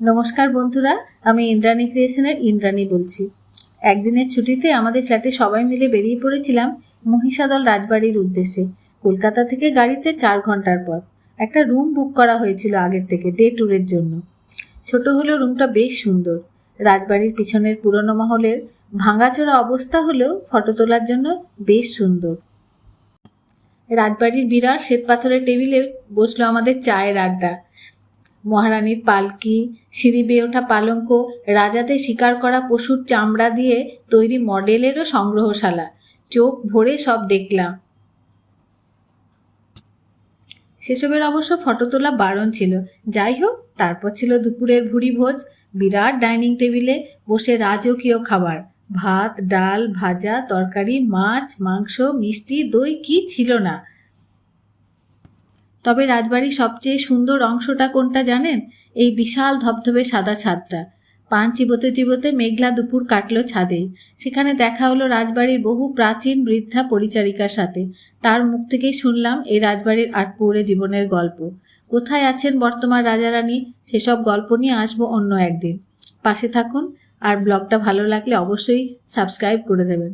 নমস্কার বন্ধুরা, আমি ইন্দ্রাণী ক্রিয়েশনের ইন্দ্রাণী বলছি। একদিনের ছুটিতে আমাদের ফ্ল্যাটে সবাই মিলে বেরিয়ে পড়েছিলাম মহিষাদল রাজবাড়ির উদ্দেশ্যে। কলকাতা থেকে গাড়িতে চার ঘণ্টার পথ। একটা রুম বুক করা হয়েছিল আগের থেকে ডে ট্যুরের জন্য। ছোট হলেও রুমটা বেশ সুন্দর। রাজবাড়ির পিছনের পুরনো মহলের ভাঙাচোরা অবস্থা হলেও ফটো তোলার জন্য বেশ সুন্দর। রাজবাড়ির বিরাট শ্বেতপাথরের টেবিলে বসল আমাদের চায়ের আড্ডা। মহারানীর পালকি, সিঁড়ি বেয়ে ওঠা পালঙ্ক, রাজাদের শিকার করা পশুর চামড়া দিয়ে তৈরি মডেলেরও সংগ্রহশালা। চোখ ভরে সব দেখলাম। সেসবের অবশ্য ফটো তোলা বারণ ছিল। যাই হোক, তারপর ছিল দুপুরের ভুড়ি ভোজ, বিরাট ডাইনিং টেবিলে বসে রাজকীয় খাবার। ভাত, ডাল, ভাজা, তরকারি, মাছ, মাংস, মিষ্টি, দই, কি ছিল না? তবে রাজবাড়ির সবচেয়ে সুন্দর অংশটা কোনটা জানেন? এই বিশাল ধবধবে সাদা ছাদটা। পান চিবোতে চিবোতে মেঘলা দুপুর কাটলো ছাদে। সেখানে দেখা হলো রাজবাড়ির বহু প্রাচীন বৃদ্ধা পরিচারিকার সাথে। তার মুখ থেকেই শুনলাম এই রাজবাড়ির আটপৌরে জীবনের গল্প। কোথায় আছেন বর্তমান রাজারানী? সেসব গল্প নিয়ে আসব অন্য একদিন। পাশে থাকুন, আর ব্লগটা ভালো লাগলে অবশ্যই সাবস্ক্রাইব করে দেবেন।